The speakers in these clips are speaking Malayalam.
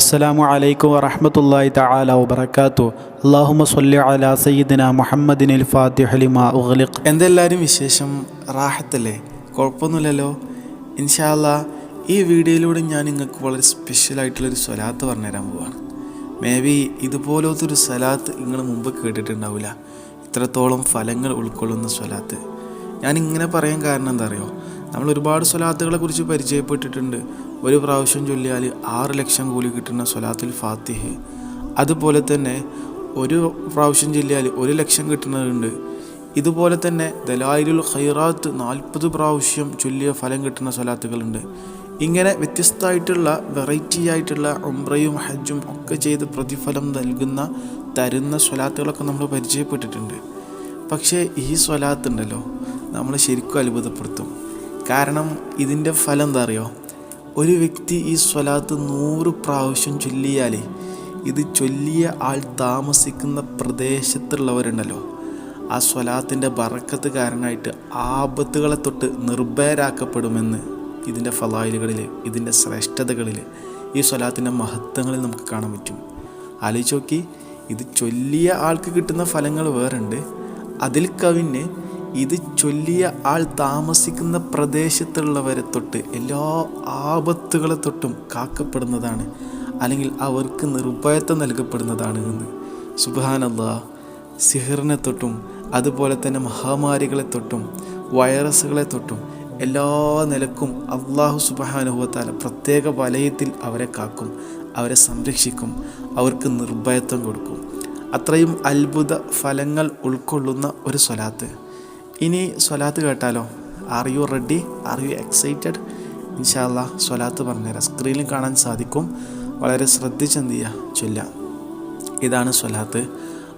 അസ്സലാമു അലൈക്കും വറഹ്മത്തുള്ളാഹി തആല വബറകാതുഹു. അല്ലാഹുമ്മ സ്വല്ലി അല സയ്യിദിന മുഹമ്മദിനിൽ ഫാത്തിഹ ലിമാ ഉഗ്ലിഖ്. എന്തെല്ലാവരും വിശേഷം? റാഹത്തല്ലേ? കുഴപ്പമൊന്നുമില്ലല്ലോ? ഇൻഷാല്ല ഈ വീഡിയോയിലൂടെ ഞാൻ നിങ്ങൾക്ക് വളരെ സ്പെഷ്യലായിട്ടുള്ളൊരു സ്വലാത്ത് പറഞ്ഞുതരാൻ പോവാണ്. മേ ബി ഇതുപോലത്തെ ഒരു സ്വലാത്ത് നിങ്ങൾ മുമ്പ് കേട്ടിട്ടുണ്ടാവില്ല. ഇത്രത്തോളം ഫലങ്ങൾ ഉൾക്കൊള്ളുന്ന സ്വലാത്ത്. ഞാൻ ഇങ്ങനെ പറയാൻ കാരണം എന്താ അറിയോ? നമ്മൾ ഒരുപാട് സ്വലാത്തുകളെ കുറിച്ച് പരിചയപ്പെട്ടിട്ടുണ്ട്. ഒരു പ്രാവശ്യം ചൊല്ലിയാൽ ആറ് ലക്ഷം കൂലി കിട്ടുന്ന സ്വലാത്തുൽ ഫാത്തിഹ്. അതുപോലെ തന്നെ ഒരു പ്രാവശ്യം ചൊല്ലിയാൽ ഒരു ലക്ഷം കിട്ടുന്നതുണ്ട് ഇതുപോലെ തന്നെ ദലായിലുൽ ഖൈറാത്ത് നാൽപ്പത് പ്രാവശ്യം ചൊല്ലിയ ഫലം കിട്ടുന്ന സ്വലാത്തുകളുണ്ട്. ഇങ്ങനെ വ്യത്യസ്തമായിട്ടുള്ള വെറൈറ്റി ആയിട്ടുള്ള ഉംറയും ഹജ്ജും ഒക്കെ ചെയ്ത് പ്രതിഫലം നൽകുന്ന തരുന്ന സ്വലാത്തുകളൊക്കെ നമ്മൾ പരിചയപ്പെട്ടിട്ടുണ്ട്. പക്ഷേ ഈ സ്വലാത്ത് ഉണ്ടല്ലോ നമ്മൾ ശരിക്കും അത്ഭുതപ്പെടുത്തും. കാരണം ഇതിന്റെ ഫലം എന്താ അറിയോ? ഒരു വ്യക്തി ഈ സ്വലാത്ത് നൂറ് പ്രാവശ്യം ചൊല്ലിയാൽ ഇത് ചൊല്ലിയ ആൾ താമസിക്കുന്ന പ്രദേശത്തുള്ളവരുണ്ടല്ലോ. ആ സ്വലാത്തിന്റെ ബറക്കത്ത് കാരണമായിട്ട് ആപത്തുകളെ തൊട്ട് നിർഭയരാക്കപ്പെടുമെന്ന് ഇതിന്റെ ഫലായിലുകളിൽ ഇതിന്റെ ശ്രേഷ്ഠതകളിൽ ഈ സ്വലാത്തിന്റെ മഹത്വങ്ങളിൽ നമുക്ക് കാണാൻ പറ്റും. ആലോചിച്ച് നോക്കി ഇത് ചൊല്ലിയ ആൾക്ക് കിട്ടുന്ന ഫലങ്ങൾ വേറുണ്ട്. അതിൽ കവിഞ്ഞ് ഇത് ചൊല്ലിയ ആൾ താമസിക്കുന്ന പ്രദേശത്തുള്ളവരെ തൊട്ട് എല്ലാ ആപത്തുകളെ തൊട്ടും കാക്കപ്പെടുന്നതാണ്. അല്ലെങ്കിൽ അവർക്ക് നിർഭയത്വം നൽകപ്പെടുന്നതാണ് എന്ന്. സുബാനല്ലാ സിഹറിനെ തൊട്ടും അതുപോലെ തന്നെ മഹാമാരികളെ തൊട്ടും വൈറസുകളെ തൊട്ടും എല്ലാ നിലക്കും അള്ളാഹു സുബാനുഭവത്താൽ പ്രത്യേക വലയത്തിൽ അവരെ കാക്കും അവരെ സംരക്ഷിക്കും അവർക്ക് നിർഭയത്വം കൊടുക്കും. അത്രയും അത്ഭുത ഫലങ്ങൾ ഉൾക്കൊള്ളുന്ന ഒരു സ്വലാത്ത്. ഇനി സ്വലാത്ത് കേട്ടാലോ? Are you ready are you excited ഇൻഷാല്ല സ്വലാത്ത് പറഞ്ഞുതരാം. സ്ക്രീനിൽ കാണാൻ സാധിക്കും. വളരെ ശ്രദ്ധിച്ചെന്ത് ചെയ്യുക ചൊല്ല. ഇതാണ് സ്വലാത്ത്.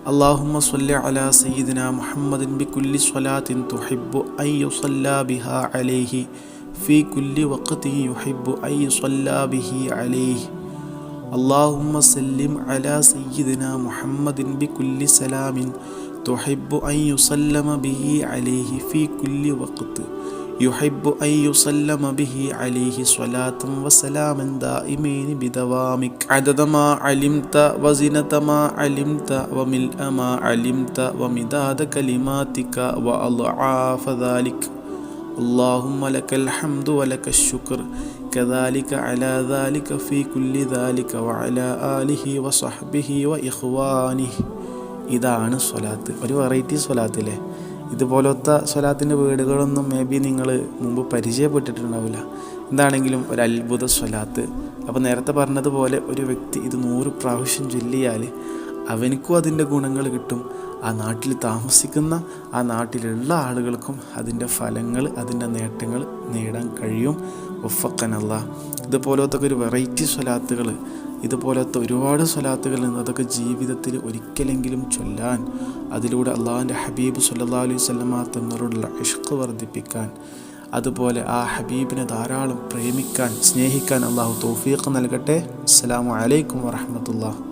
അള്ളാഹുമ്മ സല്ല അല സയ്യിദിന മുഹമ്മദിൻ ബി കുല്ലി സ്വലാത്തിൻ തുഹിബു ഐ യുസല്ല ബിഹ അലൈഹി ഫി കുല്ലി വഖതി യുഹിബു ഐ യുസല്ല ബിഹി അലൈഹി. അള്ളാഹുമ്മ സല്ലിം അലാ സയ്യിദിന മുഹമ്മദിൻ ബി കുല്ലി സലാമിൻ തുഹൈബു ഐ യുസല്ലമ ബിഹി അലേഹി ഫി കുല്ലി വഖത്ത്. യുഹൈബു ഐ യുസല്ലമ ബിഹി അലേഹി സ്വലാത്തും വസലാമൻ ദാഇമൈനി ബിദവാമിക്. അദദമാ അലിംത വസിനതമാ അലിംത വമിൽഅമാ അലിംത വമിദാദ കലിമാതിക വഅൽആഫ ദാലിക്. اللهم لك الحمد ولك الشكر كذلك على ذلك في كل ذلك وعلى آله وصحبه وإخوانه ഇതാണ് സ്വലാത്ത് ഒരു വെറൈറ്റി സ്വലാത്തില്ലേ ഇതുപോലത്തെ സ്വലാത്തിൻ്റെ വീടുകളൊന്നും മേ ബി നിങ്ങൾ മുമ്പ് പരിചയപ്പെട്ടിട്ടുണ്ടാവില്ല എന്താണെങ്കിലും ഒരു അത്ഭുത സ്വലാത്ത് അപ്പോൾ നേരത്തെ പറഞ്ഞതുപോലെ ഒരു വ്യക്തി ഇത് നൂറ് പ്രാവശ്യം ചൊല്ലിയാൽ അവനിക്കും അതിൻ്റെ ഗുണങ്ങൾ കിട്ടും ആ നാട്ടിൽ താമസിക്കുന്ന ആ നാട്ടിലുള്ള ആളുകൾക്കും അതിന്റെ ഫലങ്ങൾ അതിന്റെ നേട്ടങ്ങൾ നേടാൻ കഴിയും. ഒഫക്കനല്ല ഇതുപോലത്തെ ഒരു വെറൈറ്റി സ്വലാത്തുകൾ ഇതുപോലത്തെ ഒരുപാട് സ്വലാത്തുകൾ അതൊക്കെ ജീവിതത്തിൽ ഒരിക്കലെങ്കിലും ചൊല്ലാൻ അതിലൂടെ അള്ളാഹിന്റെ ഹബീബ് സല്ലാ അലൈഹി സ്വലമ തങ്ങളോടുള്ള ഇഷ്ക് വർദ്ധിപ്പിക്കാൻ അതുപോലെ ആ ഹബീബിനെ ധാരാളം പ്രേമിക്കാൻ സ്നേഹിക്കാൻ അള്ളാഹു തൗഫീഖ് നൽകട്ടെ. അസ്സാം വലൈക്കും വാഹമത്തല്ലാ